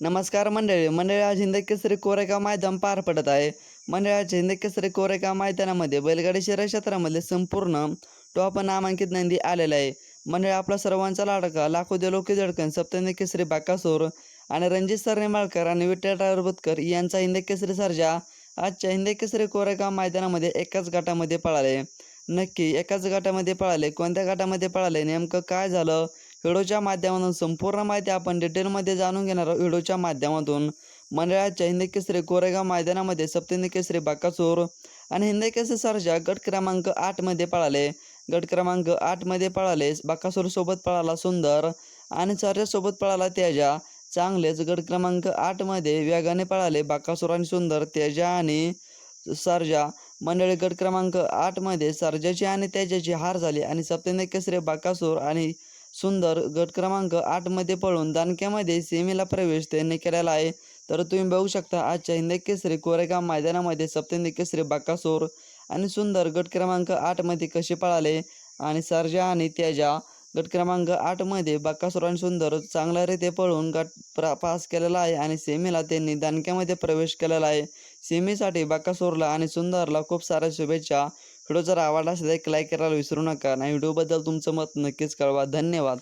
नमस्कार मंडळी मंडळी आज हिंद केसरी कोरेगाव मैदान पार पडत आहे. मंडळी आज हिंद केसरी कोरेगाव मैदानामध्ये बैलगाडी शहर क्षेत्रामध्ये संपूर्ण टॉप नामांकित नंदी आलेला आहे. मंडळी आपला सर्वांचा लाडका लाखो दे लोकी धडकन सप्तहिंद केसरी बाकासोर आणि रणजित सर माळकर आणि विठ्ठल ड्रायव्हर यांचा हिंद केसरी सर्जा आजच्या हिंद केसरी कोरेगाव मैदानामध्ये एकाच गटामध्ये पळाले. नक्की एकाच गटामध्ये पळाले कोणत्या गटामध्ये पळाले नेमकं काय झालं? व्हिडिओच्या माध्यमातून संपूर्ण माहिती आपण डिटेलमध्ये जाणून घेणार आहोत. व्हिडिओच्या माध्यमातून मंडळाच्या हिंदकेसरी कोरेगाव मैदानामध्ये सप्तहिंद केसरी बाकासूर आणि हिंदकेसरी सरजा गट क्रमांक आठमध्ये पळाले. गट क्रमांक आठमध्ये पळाले. बाकासूरसोबत पळाला सुंदर आणि सरजासोबत पळाला तेजा. चांगलेच गट क्रमांक आठमध्ये वेगाने पळाले बाकासूर आणि सुंदर तेजा आणि सरजा. मंडळी गट क्रमांक आठमध्ये सरजाची आणि तेजाची हार झाली आणि सप्तहिंद केसरी बाकासूर आणि सुंदर गट क्रमांक आठमध्ये पळून दानक्यामध्ये सेमीला प्रवेश त्यांनी केलेला आहे. तर तुम्ही बघू शकता आजच्या हिंद केसरी कोरेगाव मैदानामध्ये सप्तेंद्र केसरी बाकासूर आणि सुंदर गट क्रमांक आठमध्ये कसे पळाले आणि सर्जा आणि त्याजा गट क्रमांक आठमध्ये बाकासूर आणि सुंदर चांगल्यारीते पळून गट पास केलेला आहे आणि सेमीला त्यांनी दानक्यामध्ये प्रवेश केलेला आहे. सेमीसाठी बाकासूरला आणि सुंदरला खूप साऱ्या शुभेच्छा व्हिडिओ जर आवडला असेल तर एक लाईक करायला विसरू नका. आणि व्हिडिओबद्दल तुमचं मत नक्कीच कळवा. धन्यवाद.